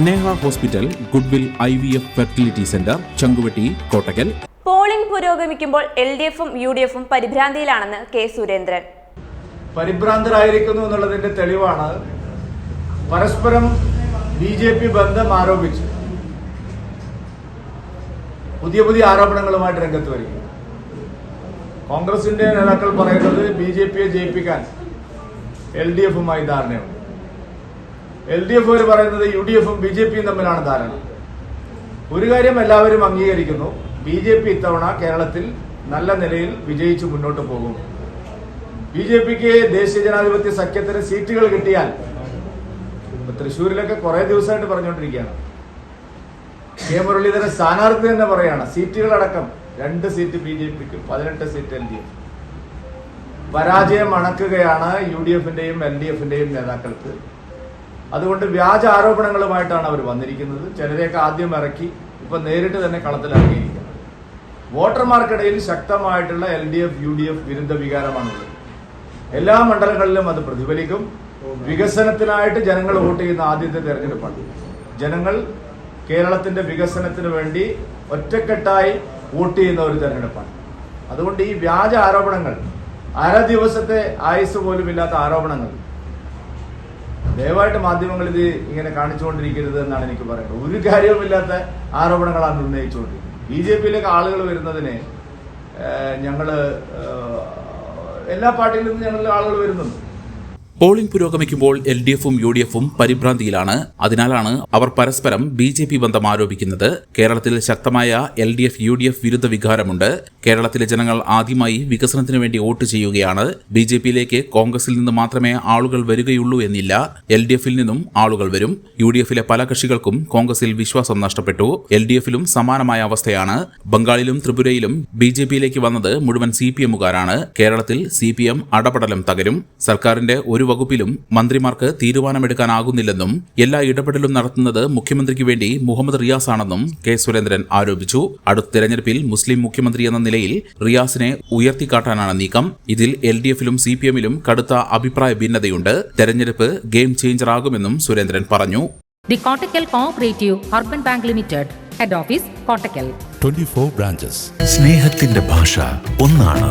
Sneha hospital Goodwill I V F fertility centre Chankuvetty Kottakkal. Polling പുരോഗമിക്കുമ്പോൾ L D എഫും U D എഫും പരിഭ്രാന്തിയിലാണെന്ന് K Surendran. പരിഭ്രാന്തരായിരിക്കുന്നു എന്നുള്ളതിന്റെ തെളിവാണ് പരസ്പരം ബി ജെ പി ബന്ധം ആരോപിച്ച്. പുതിയ പുതിയ ആരോപണങ്ങളുമായിട്ട് രംഗത്ത് വരിക കോൺഗ്രസിന്റെ നേതാക്കൾ പറയുന്നത് ബി ജെ പിയെ ജയിപ്പിക്കാൻ എൽ ഡി എഫുമായി ധാരണയുണ്ട്. എൽ ഡി എഫ് പറയുന്നത് യു ഡി എഫും ബി ജെ പിയും തമ്മിലാണ് ധാരണ. ഒരു കാര്യം എല്ലാവരും അംഗീകരിക്കുന്നു. ബി ജെ പി ഇത്തവണ കേരളത്തിൽ നല്ല നിലയിൽ വിജയിച്ചു മുന്നോട്ട് പോകും. ബി ജെ പിക്ക് ദേശീയ ജനാധിപത്യ സഖ്യത്തിന് സീറ്റുകൾ കിട്ടിയാൽ തൃശ്ശൂരിലൊക്കെ കുറെ ദിവസമായിട്ട് പറഞ്ഞുകൊണ്ടിരിക്കുകയാണ്. കെ മുരളീധരൻ സ്ഥാനാർത്ഥി തന്നെ പറയാണ് സീറ്റുകളടക്കം രണ്ട് സീറ്റ് ബി ജെ പിക്ക് പതിനെട്ട് സീറ്റ് എൽ ഡി എഫ് പരാജയം അണക്കുകയാണ് യു ഡി എഫിന്റെയും എൽ ഡി എഫിന്റെയും നേതാക്കൾക്ക്. അതുകൊണ്ട് വ്യാജ ആരോപണങ്ങളുമായിട്ടാണ് അവർ വന്നിരിക്കുന്നത്. ചിലരെയൊക്കെ ആദ്യം ഇറക്കി ഇപ്പൊ നേരിട്ട് തന്നെ കളത്തിലിറങ്ങിയിരിക്കുന്നത് വോട്ടർമാർക്കിടയിൽ ശക്തമായിട്ടുള്ള L D F U D F വിരുദ്ധ വികാരമാണുള്ളത്. എല്ലാ മണ്ഡലങ്ങളിലും അത് പ്രതിഫലിക്കും. വികസനത്തിനായിട്ട് ജനങ്ങൾ വോട്ട് ചെയ്യുന്ന ആദ്യത്തെ തെരഞ്ഞെടുപ്പാണ്. ജനങ്ങൾ കേരളത്തിന്റെ വികസനത്തിന് വേണ്ടി ഒറ്റക്കെട്ടായി വോട്ട് ചെയ്യുന്ന ഒരു തെരഞ്ഞെടുപ്പാണ്. അതുകൊണ്ട് ഈ വ്യാജ ആരോപണങ്ങൾ അര ദിവസത്തെ ആയുസ് പോലുമില്ലാത്ത ആരോപണങ്ങൾ ദയവായിട്ട് മാധ്യമങ്ങൾ ഇത് ഇങ്ങനെ കാണിച്ചുകൊണ്ടിരിക്കരുത് എന്നാണ് എനിക്ക് പറയുന്നത്. ഒരു കാര്യവുമില്ലാത്ത ആരോപണങ്ങളാണ് ഉന്നയിച്ചുകൊണ്ടിരിക്കുന്നത് ബി ജെ പിയിലേക്ക് ആളുകൾ വരുന്നതിനെ ഞങ്ങൾ എല്ലാ പാർട്ടിയിൽ നിന്നും ഞങ്ങളിൽ ആളുകൾ വരുന്നുണ്ട്. പോളിംഗ് പുരോഗമിക്കുമ്പോൾ എൽ ഡി എഫും യു ഡി എഫും പരിഭ്രാന്തിയിലാണ്. അതിനാലാണ് അവർ പരസ്പരം ബി ജെ പി ബന്ധം ആരോപിക്കുന്നത്. കേരളത്തിൽ ശക്തമായ L D F U D F വിരുദ്ധ വികാരമുണ്ട്. കേരളത്തിലെ ജനങ്ങൾ ആദ്യമായി വികസനത്തിന് വേണ്ടി വോട്ട് ചെയ്യുകയാണ്. ബി ജെ പിയിലേക്ക് കോൺഗ്രസിൽ നിന്ന് മാത്രമേ ആളുകൾ വരികയുള്ളൂ എന്നില്ല. എൽ ഡി എഫിൽ നിന്നും ആളുകൾ വരും. യു ഡി എഫിലെ പല കക്ഷികൾക്കും കോൺഗ്രസിൽ വിശ്വാസം നഷ്ടപ്പെട്ടു. എൽ ഡി എഫിലും സമാനമായ അവസ്ഥയാണ്. ബംഗാളിലും ത്രിപുരയിലും ബി ജെ പിയിലേക്ക് വന്നത് മുഴുവൻ സി പി എമ്മുകാരാണ്. കേരളത്തിൽ സി പി എം അടപടലം തകരും. സർക്കാരിന്റെ ഒരു വകുപ്പിലും മന്ത്രിമാർക്ക് തീരുമാനമെടുക്കാനാകുന്നില്ലെന്നും എല്ലാ ഇടപെടലും നടത്തുന്നത് മുഖ്യമന്ത്രിക്ക് വേണ്ടി മുഹമ്മദ് റിയാസ് ആണെന്നും കെ സുരേന്ദ്രൻ ആരോപിച്ചു. അടുത്ത തെരഞ്ഞെടുപ്പിൽ മുസ്ലിം മുഖ്യമന്ത്രി എന്ന നിലയിൽ റിയാസിനെ ഉയർത്തിക്കാട്ടാനാണ് നീക്കം. ഇതിൽ എൽ ഡി എഫിലും സി പി എമ്മിലും കടുത്ത അഭിപ്രായ ഭിന്നതയുണ്ട്. തെരഞ്ഞെടുപ്പ് ഗെയിം ചേഞ്ചർ ആകുമെന്നും സുരേന്ദ്രൻ പറഞ്ഞു. The Kottakkal cooperative urban bank limited head office Kottakkal twenty 24 branches. സ്നേഹത്തിന്റെ ഭാഷ ഒന്നാണ്.